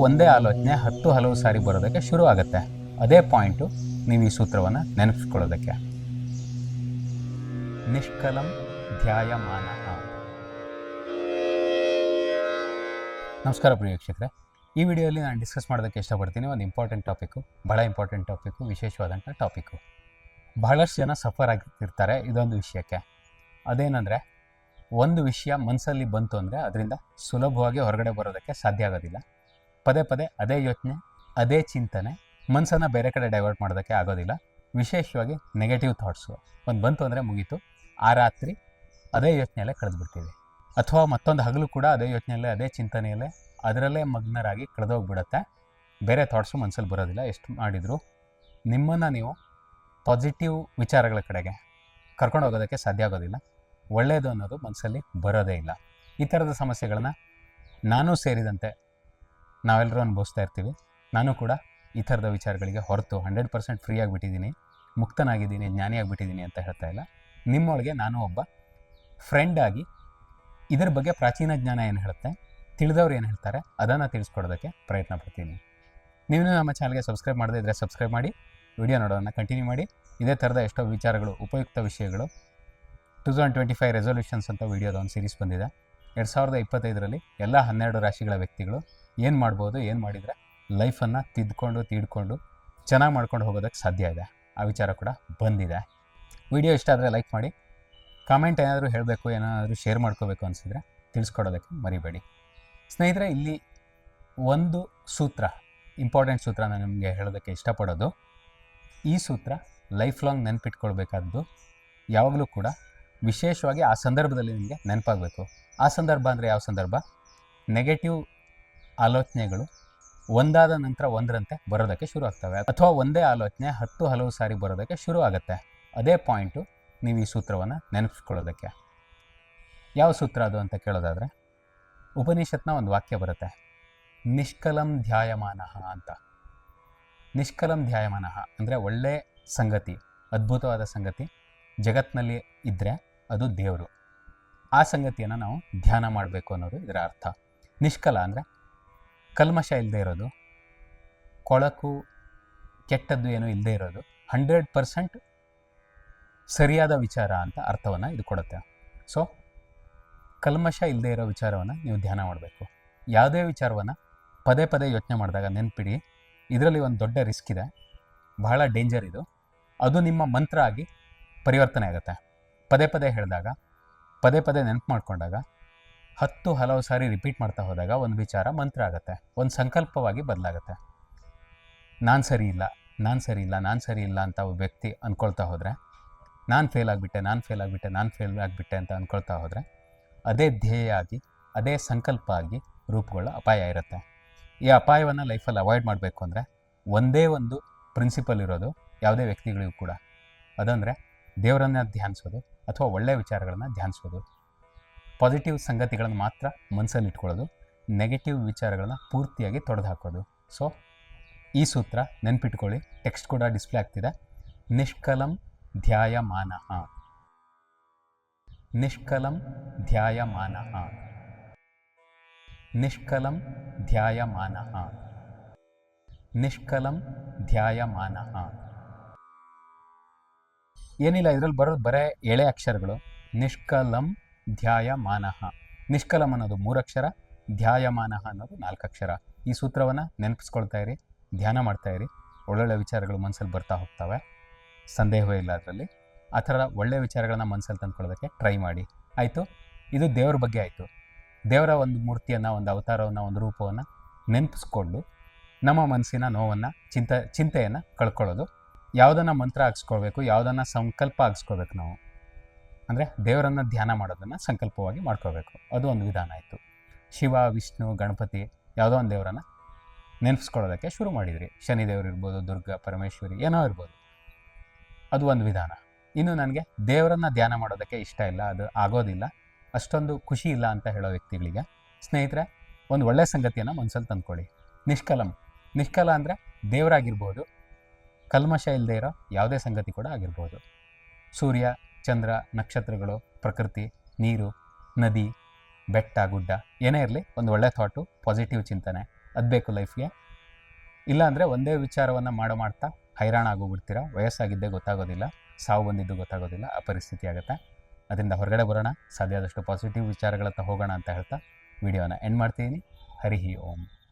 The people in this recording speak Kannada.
ಒಂದೇ ಆಲೋಚನೆ ಹತ್ತು ಹಲವು ಸಾರಿ ಬರೋದಕ್ಕೆ ಶುರು ಆಗುತ್ತೆ. ಅದೇ ಪಾಯಿಂಟು ನೀವು ಈ ಸೂತ್ರವನ್ನು ನೆನಪಿಸ್ಕೊಳ್ಳೋದಕ್ಕೆ. ನಿಷ್ಕಲಂ ಧ್ಯಾಯಮಾನ ನಮಸ್ಕಾರ ಪ್ರಿಯ ಈ ವಿಡಿಯೋಲಿ ನಾನು ಡಿಸ್ಕಸ್ ಮಾಡೋದಕ್ಕೆ ಇಷ್ಟಪಡ್ತೀನಿ ಒಂದು ಇಂಪಾರ್ಟೆಂಟ್ ಟಾಪಿಕ್ಕು ಭಾಳ ಇಂಪಾರ್ಟೆಂಟ್ ಟಾಪಿಕ್ಕು, ವಿಶೇಷವಾದಂಥ ಟಾಪಿಕ್ಕು. ಬಹಳಷ್ಟು ಜನ ಸಫರ್ ಆಗಿರ್ತಾರೆ ಇದೊಂದು ವಿಷಯಕ್ಕೆ. ಅದೇನಂದರೆ, ಒಂದು ವಿಷಯ ಮನಸ್ಸಲ್ಲಿ ಬಂತು ಅಂದರೆ ಅದರಿಂದ ಸುಲಭವಾಗಿ ಹೊರಗಡೆ ಬರೋದಕ್ಕೆ ಸಾಧ್ಯ ಆಗೋದಿಲ್ಲ. ಪದೇ ಪದೇ ಅದೇ ಯೋಚನೆ, ಅದೇ ಚಿಂತನೆ, ಮನಸ್ಸನ್ನು ಬೇರೆ ಕಡೆ ಡೈವರ್ಟ್ ಮಾಡೋದಕ್ಕೆ ಆಗೋದಿಲ್ಲ. ವಿಶೇಷವಾಗಿ ನೆಗೆಟಿವ್ ಥಾಟ್ಸು ಒಂದು ಬಂತು ಅಂದರೆ ಮುಗೀತು. ಆ ರಾತ್ರಿ ಅದೇ ಯೋಚನೆಯಲ್ಲೇ ಕಳೆದುಬಿಡ್ತೀವಿ. ಅಥವಾ ಮತ್ತೊಂದು ಹಗಲು ಕೂಡ ಅದೇ ಯೋಚನೆಯಲ್ಲೇ, ಅದೇ ಚಿಂತನೆಯಲ್ಲೇ ಅದರಲ್ಲೇ ಮಗ್ನರಾಗಿ ಕಳೆದೋಗ್ಬಿಡುತ್ತೆ. ಬೇರೆ ಥಾಟ್ಸು ಮನಸ್ಸಲ್ಲಿ ಬರೋದಿಲ್ಲ. ಎಷ್ಟು ಮಾಡಿದರೂ ನಿಮ್ಮನ್ನು ನೀವು ಪಾಸಿಟಿವ್ ವಿಚಾರಗಳ ಕಡೆಗೆ ಕರ್ಕೊಂಡು ಹೋಗೋದಕ್ಕೆ ಸಾಧ್ಯ ಆಗೋದಿಲ್ಲ. ಒಳ್ಳೆಯದು ಅನ್ನೋದು ಮನಸ್ಸಲ್ಲಿ ಬರೋದೇ ಇಲ್ಲ. ಈ ಥರದ ಸಮಸ್ಯೆಗಳನ್ನ ನಾನು ಸೇರಿದಂತೆ ನಾವೆಲ್ಲರೂ ಅನುಭವಿಸ್ತಾ ಇರ್ತೀವಿ. ನಾನು ಕೂಡ ಈ ಥರದ ವಿಚಾರಗಳಿಗೆ ಹೊರತು ಹಂಡ್ರೆಡ್ ಪರ್ಸೆಂಟ್ ಫ್ರೀ ಆಗಿಬಿಟ್ಟಿದ್ದೀನಿ, ಮುಕ್ತನಾಗಿದ್ದೀನಿ ಜ್ಞಾನಿಯಾಗಿಬಿಟ್ಟಿದ್ದೀನಿ ಅಂತ ಹೇಳ್ತಾ ಇಲ್ಲ. ನಿಮ್ಮೊಳಗೆ ನಾನು ಒಬ್ಬ ಫ್ರೆಂಡ್ ಆಗಿ ಇದರ ಬಗ್ಗೆ ಪ್ರಾಚೀನ ಜ್ಞಾನ ಏನು ಹೇಳುತ್ತೆ, ತಿಳಿದವ್ರು ಏನು ಹೇಳ್ತಾರೆ, ಅದನ್ನು ತಿಳಿಸ್ಕೊಡೋದಕ್ಕೆ ಪ್ರಯತ್ನ ಪಡ್ತೀನಿ. ನೀವು ನಮ್ಮ ಚಾನಲ್ಗೆ ಸಬ್ಸ್ಕ್ರೈಬ್ ಮಾಡದೇ ಇದ್ದರೆ ಸಬ್ಸ್ಕ್ರೈಬ್ ಮಾಡಿ ವಿಡಿಯೋ ನೋಡೋದನ್ನು ಕಂಟಿನ್ಯೂ ಮಾಡಿ. ಇದೇ ಥರದ ಎಷ್ಟೋ ವಿಚಾರಗಳು, ಉಪಯುಕ್ತ ವಿಷಯಗಳು two thousand twenty five resolutions ಅಂತ ವೀಡಿಯೋದ ಒಂದು ಸೀರೀಸ್ ಬಂದಿದೆ. ಎರಡು ಸಾವಿರದ ಇಪ್ಪತ್ತೈದರಲ್ಲಿ ಎಲ್ಲ ಹನ್ನೆರಡು ರಾಶಿಗಳ ವ್ಯಕ್ತಿಗಳು ಏನು ಮಾಡ್ಬೋದು, ಏನು ಮಾಡಿದರೆ ಲೈಫನ್ನು ತಿದ್ಕೊಂಡು, ತೀಡ್ಕೊಂಡು ಚೆನ್ನಾಗಿ ಮಾಡ್ಕೊಂಡು ಹೋಗೋದಕ್ಕೆ ಸಾಧ್ಯ ಇದೆ. ಆ ವಿಚಾರ ಕೂಡ ಬಂದಿದೆ. ವಿಡಿಯೋ ಇಷ್ಟ ಆದರೆ ಲೈಕ್ ಮಾಡಿ. ಕಾಮೆಂಟ್ ಏನಾದರೂ ಹೇಳಬೇಕು, ಏನಾದರೂ ಶೇರ್ ಮಾಡ್ಕೋಬೇಕು ಅನಿಸಿದ್ರೆ ತಿಳಿಸ್ಕೊಡೋದಕ್ಕೆ ಮರಿಬೇಡಿ. ಸ್ನೇಹಿತರೆ, ಇಲ್ಲಿ ಒಂದು ಸೂತ್ರ ಇಂಪಾರ್ಟೆಂಟ್ ಸೂತ್ರ ನಾನು ನಿಮಗೆ ಹೇಳೋದಕ್ಕೆ ಇಷ್ಟಪಡೋದು. ಈ ಸೂತ್ರ ಲೈಫ್ ಲಾಂಗ್ ನೆನಪಿಟ್ಕೊಳ್ಬೇಕಾದ್ದು ಯಾವಾಗಲೂ ಕೂಡ ವಿಶೇಷವಾಗಿ ಆ ಸಂದರ್ಭದಲ್ಲಿ ನಿಮಗೆ ನೆನಪಾಗಬೇಕು. ಆ ಸಂದರ್ಭ ಅಂದರೆ ಯಾವ ಸಂದರ್ಭ? ನೆಗೆಟಿವ್ ಆಲೋಚನೆಗಳು ಒಂದಾದ ನಂತರ ಒಂದರಂತೆ ಬರೋದಕ್ಕೆ ಶುರು ಆಗ್ತವೆ. ಅಥವಾ ಒಂದೇ ಆಲೋಚನೆ ಹತ್ತು ಹಲವು ಸಾರಿ ಬರೋದಕ್ಕೆ ಶುರು ಆಗುತ್ತೆ. ಅದೇ ಪಾಯಿಂಟು ನೀವು ಈ ಸೂತ್ರವನ್ನು ನೆನಪಿಸ್ಕೊಳ್ಳೋದಕ್ಕೆ. ಯಾವ ಸೂತ್ರ ಅದು ಅಂತ ಕೇಳೋದಾದರೆ, ಉಪನಿಷತ್ನ ಒಂದು ವಾಕ್ಯ ಬರುತ್ತೆ. ನಿಷ್ಕಲಂ ಧ್ಯಾಯಮಾನ ಅಂತ. ನಿಷ್ಕಲಂ ಧ್ಯಾಯಮಾನ ಅಂದರೆ ಒಳ್ಳೆ ಸಂಗತಿ, ಅದ್ಭುತವಾದ ಸಂಗತಿ ಜಗತ್ತಿನಲ್ಲಿ ಇದ್ದರೆ ಅದು ದೇವರು. ಆ ಸಂಗತಿಯನ್ನು ನಾವು ಧ್ಯಾನ ಮಾಡಬೇಕು ಅನ್ನೋದು ಇದರ ಅರ್ಥ. ನಿಷ್ಕಲ ಅಂದರೆ ಕಲ್ಮಶ ಇಲ್ಲದೆ ಇರೋದು. ಕೊಳಕು ಕೆಟ್ಟದ್ದು ಏನೂ ಇಲ್ಲದೆ ಇರೋದು. ಹಂಡ್ರೆಡ್ ಪರ್ಸೆಂಟ್ ಸರಿಯಾದ ವಿಚಾರ ಅಂತ ಅರ್ಥವನ್ನು ಇದು ಕೊಡುತ್ತೆ. ಸೊ ಕಲ್ಮಶ ಇಲ್ಲದೆ ಇರೋ ವಿಚಾರವನ್ನು ನೀವು ಧ್ಯಾನ ಮಾಡಬೇಕು. ಯಾವುದೇ ವಿಚಾರವನ್ನು ಪದೇ ಪದೇ ಯೋಚನೆ ಮಾಡಿದಾಗ ನೆನ್ಪಿಡಿ. ಇದರಲ್ಲಿ ಒಂದು ದೊಡ್ಡ ರಿಸ್ಕ್ ಇದೆ. ಬಹಳ ಡೇಂಜರ್ ಇದು. ಅದು ನಿಮ್ಮ ಮಂತ್ರ ಆಗಿ ಪರಿವರ್ತನೆ ಆಗುತ್ತೆ. ಪದೇ ಪದೇ ಹೇಳಿದಾಗ, ಪದೇ ಪದೇ ನೆನಪು ಮಾಡ್ಕೊಂಡಾಗ ಹತ್ತು ಹಲವು ಸಾರಿ ರಿಪೀಟ್ ಮಾಡ್ತಾ ಹೋದಾಗ ಒಂದು ವಿಚಾರ ಮಂತ್ರ ಆಗುತ್ತೆ. ಒಂದು ಸಂಕಲ್ಪವಾಗಿ ಬದಲಾಗುತ್ತೆ. ನಾನು ಸರಿ ಇಲ್ಲ, ನಾನು ಸರಿ ಇಲ್ಲ, ನಾನು ಸರಿ ಇಲ್ಲ ಅಂತ ಒಬ್ಬ ವ್ಯಕ್ತಿ ಅಂದ್ಕೊಳ್ತಾ ಹೋದರೆ, ನಾನು ಫೇಲ್ ಆಗಿಬಿಟ್ಟೆ, ನಾನು ಫೇಲ್ ಆಗಿಬಿಟ್ಟೆ, ನಾನು ಫೇಲ್ ಆಗಿಬಿಟ್ಟೆ ಅಂತ ಅಂದ್ಕೊಳ್ತಾ ಹೋದರೆ, ಅದೇ ಧ್ಯೇಯ ಆಗಿ ಅದೇ ಸಂಕಲ್ಪ ಆಗಿ ರೂಪುಗೊಳ್ಳೋ ಅಪಾಯ ಇರುತ್ತೆ. ಈ ಅಪಾಯವನ್ನು ಲೈಫಲ್ಲಿ ಅವಾಯ್ಡ್ ಮಾಡಬೇಕು ಅಂದರೆ ಒಂದೇ ಒಂದು ಪ್ರಿನ್ಸಿಪಲ್ ಇರೋದು ಯಾವುದೇ ವ್ಯಕ್ತಿಗಳಿಗೂ ಕೂಡ. ಅದಂದರೆ ದೇವರನ್ನ ಧ್ಯಾನಿಸೋದು ಅಥವಾ ಒಳ್ಳೆಯ ವಿಚಾರಗಳನ್ನು ಧ್ಯಾನಿಸೋದು. ಪಾಸಿಟಿವ್ ಸಂಗತಿಗಳನ್ನು ಮಾತ್ರ ಮನಸ್ಸಲ್ಲಿ ಇಟ್ಕೊಳ್ಳೋದು ನೆಗೆಟಿವ್ ವಿಚಾರಗಳನ್ನ ಪೂರ್ತಿಯಾಗಿ ತೊಡೆದು ಹಾಕೋದು ಸೊ ಈ ಸೂತ್ರ ನೆನ್ಪಿಟ್ಕೊಳ್ಳಿ ಟೆಕ್ಸ್ಟ್ ಕೂಡ ಡಿಸ್ಪ್ಲೇ ಆಗ್ತಿದೆ. ನಿಷ್ಕಲಂ ಧ್ಯಾಯಮಾನ. ನಿಷ್ಕಲಂ ಧ್ಯಾಯಮಾನ. ನಿಷ್ಕಲಂ ಧ್ಯಾಯಮಾನ. ನಿಷ್ಕಲಂ ಧ್ಯಾಯಮಾನ. ಏನಿಲ್ಲ, ಇದರಲ್ಲಿ ಬರೋದು ಬರೇ ಎಳೆ ಅಕ್ಷರಗಳು. ನಿಷ್ಕಲಂ ಧ್ಯಾಯಮಾನ. ನಿಷ್ಕಲಂ ಅನ್ನೋದು ಮೂರಕ್ಷರ, ಧ್ಯಾಯಮಾನ ಅನ್ನೋದು ನಾಲ್ಕಕ್ಷರ. ಈ ಸೂತ್ರವನ್ನು ನೆನಪಿಸ್ಕೊಳ್ತಾ ಇರಿ, ಧ್ಯಾನ ಮಾಡ್ತಾ ಇರಿ. ಒಳ್ಳೊಳ್ಳೆ ವಿಚಾರಗಳು ಮನಸ್ಸಲ್ಲಿ ಬರ್ತಾ ಹೋಗ್ತವೆ. ಸಂದೇಹವೇ ಇಲ್ಲ ಅದರಲ್ಲಿ ಆ ಥರ ಒಳ್ಳೆಯ ವಿಚಾರಗಳನ್ನ ಮನಸ್ಸಲ್ಲಿ ತಂದ್ಕೊಳ್ಳೋದಕ್ಕೆ ಟ್ರೈ ಮಾಡಿ. ಆಯಿತು? ಇದು ದೇವ್ರ ಬಗ್ಗೆ ಆಯಿತು. ದೇವರ ಒಂದು ಮೂರ್ತಿಯನ್ನು, ಒಂದು ಅವತಾರವನ್ನು, ಒಂದು ರೂಪವನ್ನು ನೆನಪಿಸ್ಕೊಂಡು ನಮ್ಮ ಮನಸ್ಸಿನ ನೋವನ್ನು, ಚಿಂತ, ಚಿಂತೆಯನ್ನು ಕಳ್ಕೊಳ್ಳೋದು. ಯಾವುದನ್ನು ಮಂತ್ರ ಹಾಕ್ಸ್ಕೊಳ್ಬೇಕು, ಯಾವುದನ್ನು ಸಂಕಲ್ಪ ಹಾಕ್ಸ್ಕೋಬೇಕು ನಾವು. ಅಂದರೆ ದೇವರನ್ನು ಧ್ಯಾನ ಮಾಡೋದನ್ನು ಸಂಕಲ್ಪವಾಗಿ ಮಾಡ್ಕೋಬೇಕು. ಅದು ಒಂದು ವಿಧಾನ ಆಯಿತು. ಶಿವ, ವಿಷ್ಣು, ಗಣಪತಿ ಯಾವುದೋ ಒಂದು ದೇವರನ್ನು ನೆನಪಿಸ್ಕೊಳ್ಳೋದಕ್ಕೆ ಶುರು ಮಾಡಿದ್ರಿ. ಶನಿ ದೇವರು ಇರ್ಬೋದು, ದುರ್ಗಾ, ಪರಮೇಶ್ವರಿ ಏನೋ ಇರ್ಬೋದು. ಅದು ಒಂದು ವಿಧಾನ. ಇನ್ನು ನನಗೆ ದೇವರನ್ನು ಧ್ಯಾನ ಮಾಡೋದಕ್ಕೆ ಇಷ್ಟ ಇಲ್ಲ, ಅದು ಆಗೋದಿಲ್ಲ. ಅಷ್ಟೊಂದು ಖುಷಿ ಇಲ್ಲ ಅಂತ ಹೇಳೋ ವ್ಯಕ್ತಿಗಳಿಗೆ ಸ್ನೇಹಿತರೆ, ಒಂದು ಒಳ್ಳೆಯ ಸಂಗತಿಯನ್ನು ಮನಸ್ಸಲ್ಲಿ ತಂದ್ಕೊಳ್ಳಿ. ನಿಷ್ಕಲಂ. ನಿಷ್ಕಲ ಅಂದರೆ ದೇವರಾಗಿರ್ಬೋದು, ಕಲ್ಮಶ ಇಲ್ಲದೆ ಇರೋ ಯಾವುದೇ ಸಂಗತಿ ಕೂಡ ಆಗಿರ್ಬೋದು. ಸೂರ್ಯ ಚಂದ್ರ, ನಕ್ಷತ್ರಗಳು, ಪ್ರಕೃತಿ, ನೀರು, ನದಿ, ಬೆಟ್ಟ, ಗುಡ್ಡ, ಏನೇ ಇರಲಿ ಒಂದು ಒಳ್ಳೆ ಥಾಟು ಪಾಸಿಟಿವ್ ಚಿಂತನೆ. ಅದು ಬೇಕು ಲೈಫ್ಗೆ ಇಲ್ಲಾಂದರೆ ಒಂದೇ ವಿಚಾರವನ್ನು ಮಾಡೋ ಮಾಡ್ತಾ ಹೈರಾಣ ಆಗೋಗ್ಬಿಡ್ತೀರಾ? ವಯಸ್ಸಾಗಿದ್ದೇ ಗೊತ್ತಾಗೋದಿಲ್ಲ. ಸಾವು ಬಂದಿದ್ದು ಗೊತ್ತಾಗೋದಿಲ್ಲ. ಆ ಪರಿಸ್ಥಿತಿ ಆಗುತ್ತೆ. ಅದರಿಂದ ಹೊರಗಡೆ ಬರೋಣ. ಸಾಧ್ಯ ಆದಷ್ಟು ಪಾಸಿಟಿವ್ ವಿಚಾರಗಳತ್ತ ಹೋಗೋಣ ಅಂತ ಹೇಳ್ತಾ ವಿಡಿಯೋನ ಎಂಡ್ ಮಾಡ್ತೀನಿ ಹರಿಹಿ ಓಂ.